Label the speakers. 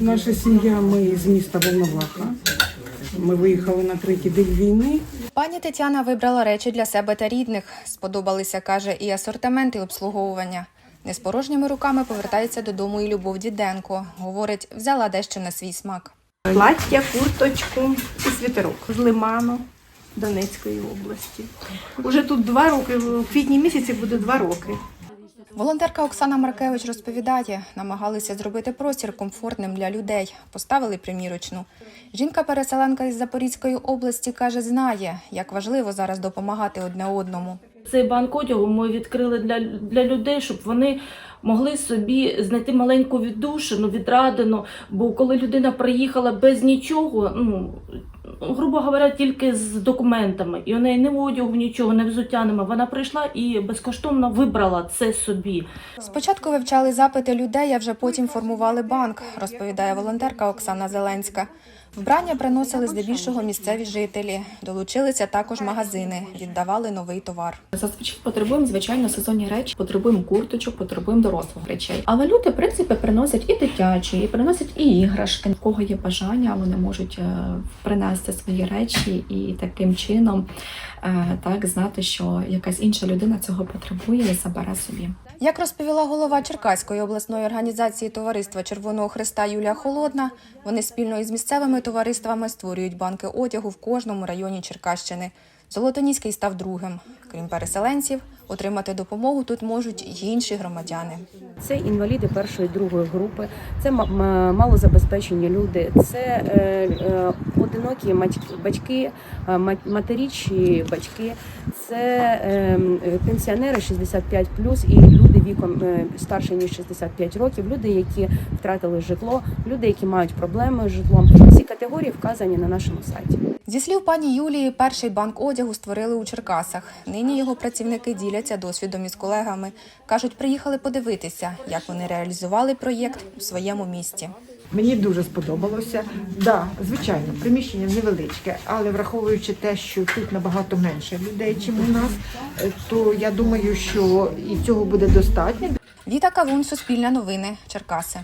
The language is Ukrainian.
Speaker 1: Наша сім'я, ми з міста Волноваха. Ми виїхали на третій день війни.
Speaker 2: Пані Тетяна вибрала речі для себе та рідних. Сподобалися, каже, і асортимент, і обслуговування. Не з порожніми руками повертається додому і Любов Діденко. Говорить, взяла дещо на свій смак.
Speaker 3: Плаття, курточку і світерок з Лиману Донецької області. Уже тут два роки, в квітні місяці буде два роки.
Speaker 2: Волонтерка Оксана Маркевич розповідає, намагалися зробити простір комфортним для людей. Поставили примірочну. Жінка-переселенка із Запорізької області каже, знає, як важливо зараз допомагати одне одному.
Speaker 4: Цей банк одягу ми відкрили для, для людей, щоб вони могли собі знайти маленьку віддушину, відрадину. Бо коли людина приїхала без нічого, ну грубо говоря, тільки з документами, і у неї не одягу, нічого, не взуття нема. Вона прийшла і безкоштовно вибрала це собі.
Speaker 2: Спочатку вивчали запити людей, а вже потім формували банк, розповідає волонтерка Оксана Зеленська. Вбрання приносили здебільшого місцеві жителі. Долучилися також магазини, віддавали новий товар.
Speaker 5: Зазвичай потребуємо звичайно сезонні речі, потребуємо курточок, потребуємо дорослих речей. Але люди, в принципі, приносять і дитячі, і приносять і іграшки. У кого є бажання, вони можуть е, принести свої речі і таким чином е, так знати, що якась інша людина цього потребує і забере собі.
Speaker 2: Як розповіла голова Черкаської обласної організації Товариства Червоного Христа Юлія Холодна, вони спільно із місцевими товариствами створюють банки одягу в кожному районі Черкащини. Золотоніський став другим. Крім переселенців, отримати допомогу тут можуть й інші громадяни.
Speaker 6: Це інваліди першої другої групи, це ма- ма- малозабезпечені люди, це е, е, одинокі батьки, е, ма- матерічі батьки, це е, е, пенсіонери 65 і люди віком е, старше ніж 65 років, люди, які втратили житло, люди, які мають проблеми з житлом. Всі категорії вказані на нашому сайті.
Speaker 2: Зі слів пані Юлії, перший банк одягу створили у Черкасах. Нині його працівники діляться досвідом із колегами. кажуть, приїхали подивитися, як вони реалізували проєкт у своєму місті.
Speaker 7: Мені дуже сподобалося. Да, звичайно, приміщення невеличке, але враховуючи те, що тут набагато менше людей, ніж у нас, е, то я думаю, що і цього буде достатньо.
Speaker 2: Віта Кавун, Суспільне новини, Черкаси.